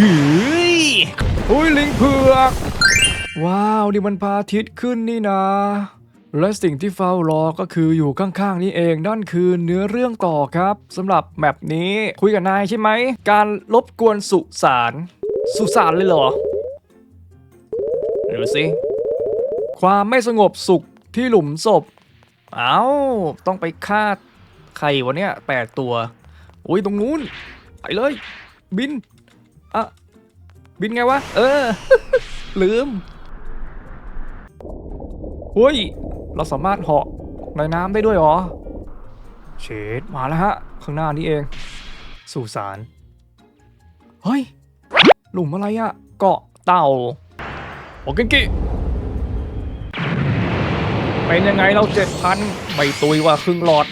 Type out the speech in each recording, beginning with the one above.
หืยอุ้ยลิงเผือก ว้าว นี่มันพระอาทิตย์ขึ้นนี่นะ และสิ่งที่เฝ้ารอก็คืออยู่ข้างๆนี่เองนั่นคือเนื้อเรื่องต่อครับสำหรับแมปนี้คุยกับนายใช่ไหม การรบกวนสุสานสุสานเลยเหรอดูสิความไม่สงบสุขที่หลุมศพ เอา้า ต้องไปฆ่าใครวะเนี่ยแปดตัว อุ้ยตรงนู้น ไปเลย บิน อะบินไงวะ เออ ลืมเฮ้ย เราสามารถเหาะในน้ำได้ด้วยเหรอ เชดมาแล้วฮะ ข้างหน้านี้เองสุสานเฮ้ย หลุมอะไรอะเกาะเต่า โอเกนกิเป็นยังไงเราเจ็ดพันไม่ตุยว่าครึ่งหลอด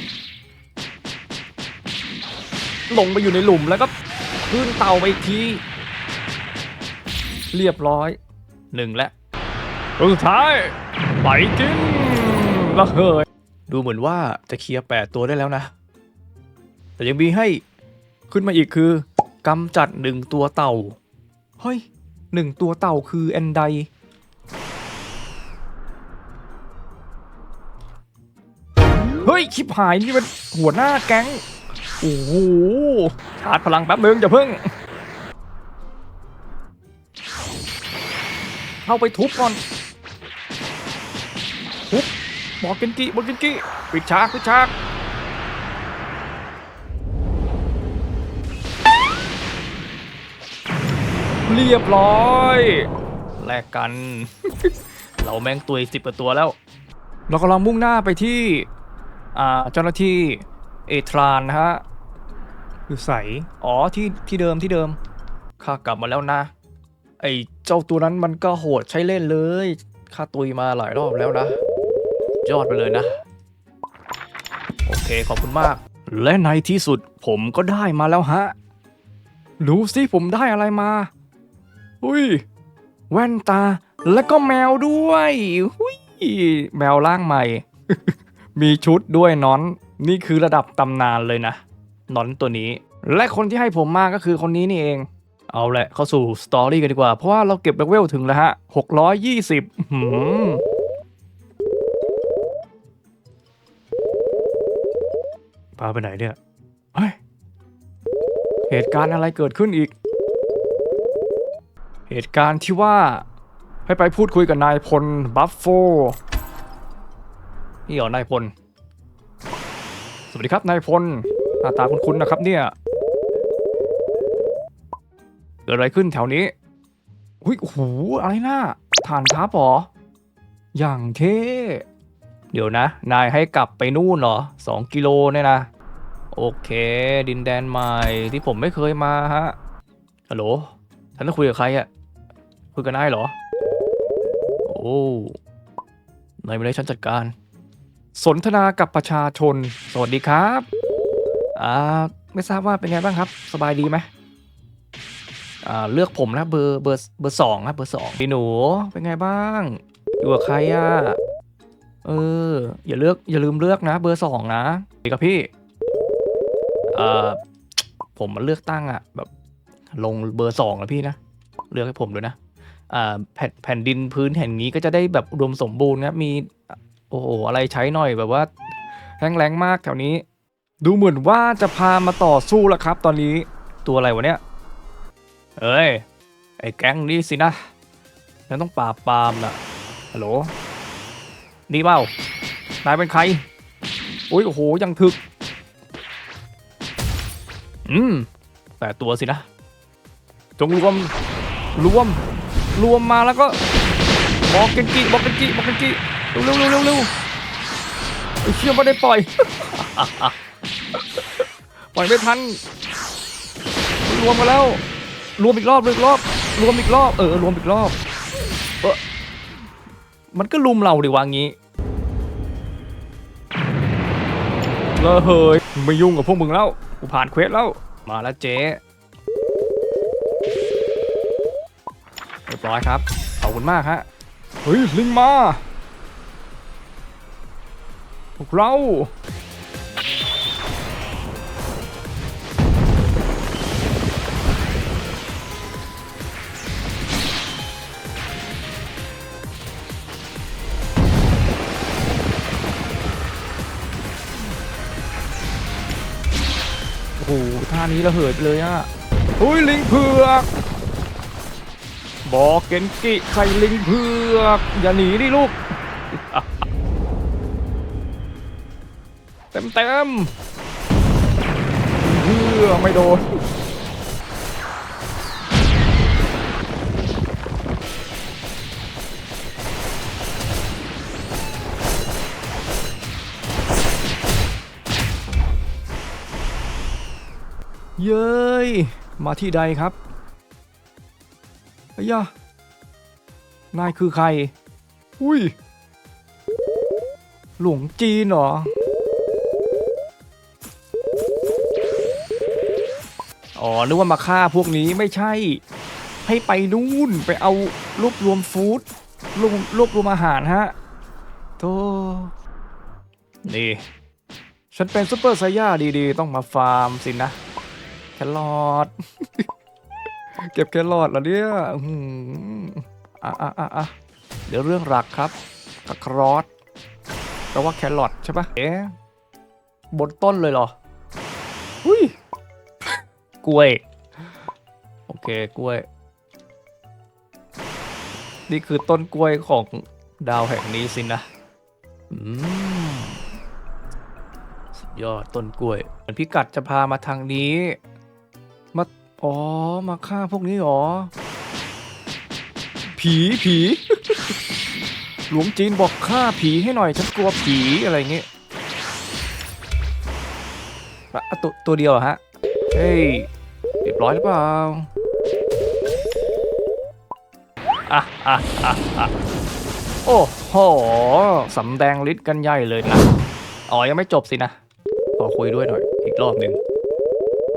ลงไปอยู่ในหลุมแล้วก็ขึ้นเต่าไปอีกที เรียบร้อยหนึ่งแล้วสุดท้ายไปกินละเฮยดูเหมือนว่าจะเคลียร์แปดตัวได้แล้วนะ แต่ยังมีให้ขึ้นมาอีกคือกำจัดหนึ่งตัวเต่า เฮ้ยหนึ่งตัวเต่าคือแอนไดเฮ้ยชิบหายนี่มันหัวหน้าแก๊ง โอ้โหชาร์จพลังแป๊บนึงอย่าเพิ่ง เข้าไปทุบก่อน ทุบบอกเกนกิบอกเกนกิปิดฉากปิดฉากเรียบร้อยแลกกัน เราแม่งตุยสิบกว่าตัวแล้ว เรากำลังมุ่งหน้าไปที่อ่าเจ้าหน้าที่เอทรานนะฮะอยู่ใส อ๋อที่ที่เดิมที่เดิม ข้ากลับมาแล้วนะ ไอ้ เจ้าตัวนั้นมันก็โหดใช้เล่นเลยข้าตุยมาหลายรอบแล้วนะ ยอดไปเลยนะ โอเคขอบคุณมาก และในที่สุดผมก็ได้มาแล้วฮะ ดูสิผมได้อะไรมาอุ้ย แว่นตาแล้วก็แมวด้วยหุยแมวร่างใหม่ มีชุดด้วยนอน นี่คือระดับตำนานเลยนะนอนตัวนี้ และคนที่ให้ผมมาก็คือคนนี้นี่เอง เอาแหละเข้าสู่สตอรี่กันดีกว่า เพราะว่าเราเก็บเลเวลถึงแล้วฮะ620หืมพาไปไหนเนี่ย เฮ้ย เหตุการณ์อะไรเกิดขึ้นอีก เหตุการณ์ที่ว่า ให้ไปพูดคุยกับนายพลบัฟโฟนี่เหรอนายพล สวัสดีครับนายพลหน้าตาคุ้นๆนะครับเนี่ย กิดอะไรขึ้นแถวนี้หุ้ยโอ้โหอะไรน่ะฐานทัพหรอ อย่างเท่ เดี๋ยวนะ นายให้กลับไปนู่นเหรอสองกิโลเนี่ยนะ โอเค ดินแดนใหม่ที่ผมไม่เคยมาฮะ ฮัลโหลฉันต้องคุยกับใครอะคุยกับนายเหรอ โอ้นายไม่ได้ฉันจัดการ สนทนากับประชาชน สวัสดีครับ อ่า ไม่ทราบว่าเป็นไงบ้างครับ สบายดีไหม เลือกผมนะเบอร์เบอร์เบอร์สองครับเบอร์สองพี่หนูเป็นไงบ้างอยู่กับใครอะเออ อย่าเลือกอย่าลืมเลือกนะ เบอร์สองนะดีครับพี่เอ่อผมมาเลือกตั้งอะ แบบ ลงเบอร์สองนะพี่นะเลือกให้ผมด้วยนะอ่าแผ่นแผ่นดินพื้นแห่งนี้ก็จะได้แบบอุดมสมบูรณ์ครับมีโอ้โหอะไรใช้หน่อยแบบว่าแห้งแล้งมากแถวนี้ ดูเหมือนว่าจะพามาต่อสู้แล้วครับ ตอนนี้ตัวอะไรวะเนี่ย เอ้ย ไอ้แก๊งนี้สินะฉันต้องปราบปรามนะฮัลโหล นี่เปล่า นายเป็นใคร อุ้ยโอ้โห ยังถึก อืมแปดตัวสินะ จงรวม รวม รวมมาแล้วก็ บอกกันกิบอกกันกิบอกกันกิเร็วเร็วเร็วเร็วเร็วไอ้เชี่ยไม่ได้ปล่อย ปล่อยไม่ทัน รวมมาแล้ว รวมอีกรอบรวมอีกรอบรวมอีกรอบเออรวมอีกรอบเออมันก็ลุมเราดิวางี้เละเฮยไม่ยุ่งกับพวกมึงแล้วกูผ่านเควสแล้ว มาแล้วเจ๊เรียบร้อยครับขอบคุณมากฮะเฮ้ยลิงมาพวกเรา หท่านี้ระเหิดเลยอะอุ้ยลิงเผือกบอกเกนกิใครลิงเผือกอย่าหนีดิลูก เต็มเต็มเพื่อไม่โดน เย้ย มาที่ใดครับอ้ยะนายคือใคร อุ้ย หลวงจีนเหรอ อ๋อนึกว่ามาฆ่าพวกนี้ไม่ใช่ ให้ไปนู่นไปเอารวบรวมฟู้ดรวบรวบรวมอาหารฮะโตนี่ ฉันเป็นซุปเปอร์ไซย่าดีๆ ต้องมาฟาร์มสินะ แครอทเก็บแครอทเหรอเนี่ยอื้อหืออะอะอะอะเดี๋ยวเรื่องหลักครับตะครอสแปลว่าแครอทใช่ปะเอ๊ะบนต้นเลยเหรออุ้ยกล้วย โอเคกล้วย นี่คือต้นกล้วยของดาวแห่งนี้สินะอืมสุดยอดต้นกล้วยเหมือนพิกัดจะพามาทางนี้ มา อ๋อ มาฆ่าพวกนี้หรอ ผี ผี หลวงจีนบอกฆ่าผีให้หน่อย ฉันกลัวผีอะไรเงี้ยอะตัวตัวเดียวฮะ เฮ้ย เรียบร้อยหรือเปล่าอะอะอะอะโอ้โหสำแดงฤทธิ์กันใหญ่เลยนะ อ๋อ ยังไม่จบสินะ ขอคุยด้วยหน่อย อีกรอบหนึ่ง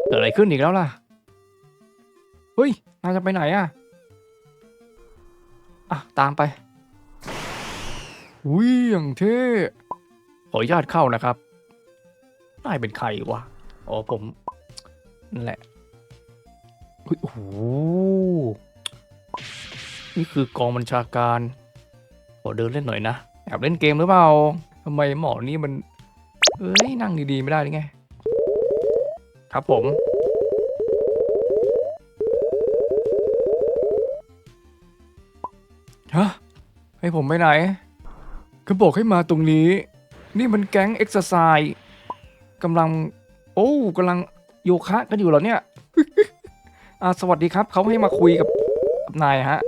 เกิดอะไรขึ้นอีกแล้วล่ะ ฮ้ยนายจะไปไหนอะอะตามไปอุ้ยอย่างเท่ขออนุญาตเข้านะครับนายเป็นใครวะอ๋อผมนั่นแหละเฮ้ยโอ้โหนี่คือกองบัญชาการขอเดินเล่นหน่อยนะแอบเล่นเกมหรือเปล่าทำไมหมอนี่มัน เอ้ยนั่งดีๆไม่ได้หรือไง ครับผม ฮะ ให้ผมไปไหนเขาบอกให้มาตรงนี้ นี่มันแก๊งเอ็กซ์ไซส์กำลัง โอ้กำลังโยคะกันอยู่เหรอเนี่ย อ่าสวัสดีครับ เขาให้มาคุยกับกับนายฮะ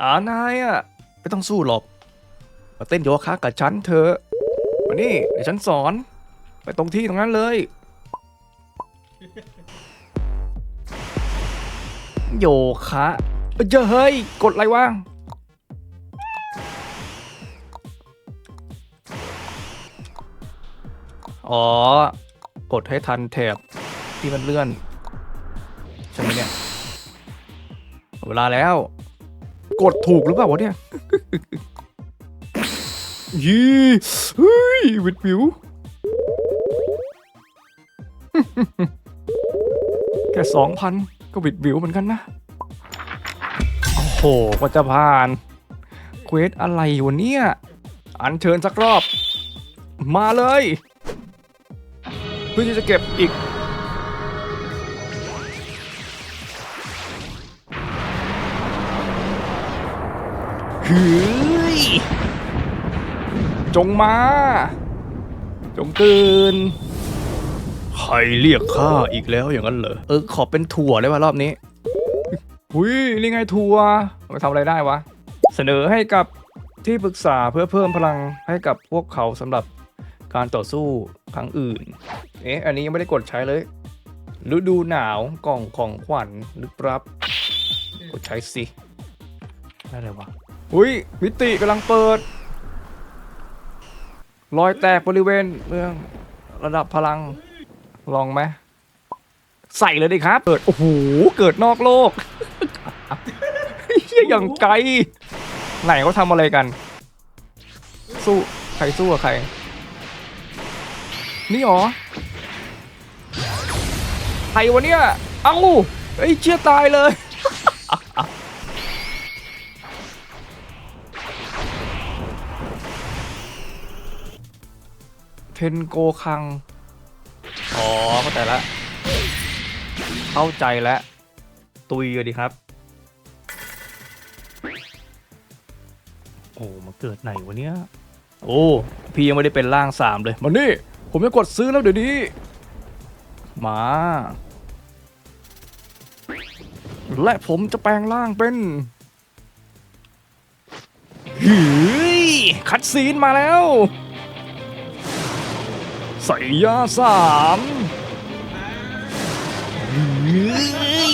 อ่านายอะไม่ต้องสู้หรอก มาเต้นโยคะกับฉันเถอะมานี่เดี๋ยวฉันสอน ไปตรงที่ตรงนั้นเลย โยคะ เอ้ยเฮ้ย กดอะไรวะอ๋อ กดให้ทันแถบที่มันเลื่อนใช่ไหมเนี่ย เวลาแล้ว กดถูกหรือเปล่าวะเนี่ยยี่เฮ้ยวิดวิวแค่สองพันก็วิดวิวเหมือนกันนะ โอ้โหก็จะผ่านเควสอะไรวะเนี่ย อันเชิญสักรอบ มาเลย เพื่อที่จะเก็บอีกเฮ้ยจงมา จงตื่น ใครเรียกข้าอีกแล้วอย่างนั้นเหรอ เออ ขอเป็นถั่วได้ป่ะรอบนี้ หุยนี่ไงถั่วมาทำอะไรได้วะ เสนอให้กับที่ปรึกษาเพื่อเพิ่มพลังให้กับพวกเขาสำหรับการต่อสู้ครั้งอื่น เอ๊ะ อันนี้ยังไม่ได้กดใช้เลย ฤดูหนาวกล่องของขวัญลึกลับ กดใช้สิได้เลยวะ อุ้ยมิติกำลังเปิด รอยแตกบริเวณเมืองระดับพลัง ลองไหม ใส่เลยดิครับ เกิด โอ้โห เกิดนอกโลก เฮียอย่างไกล ไหนเขาทำอะไรกัน สู้ใครสู้กับใคร นี่หรอใครวะเนี่ยเอ้าเอ้ยเชี่ยตายเลยเทนโกคัง อ๋อเข้าใจละเข้าใจแล้ว ตุยกันดีครับ โอ้มาเกิดไหนวะเนี่ยโอ้พี่ยังไม่ได้เป็นร่างสามเลยมานี่ผมจะกดซื้อแล้วเดี๋ยวนี้มาและผมจะแปลงร่างเป็นเฮ้ยคัดซีนมาแล้ว ใส่ยาสามเฮ้ย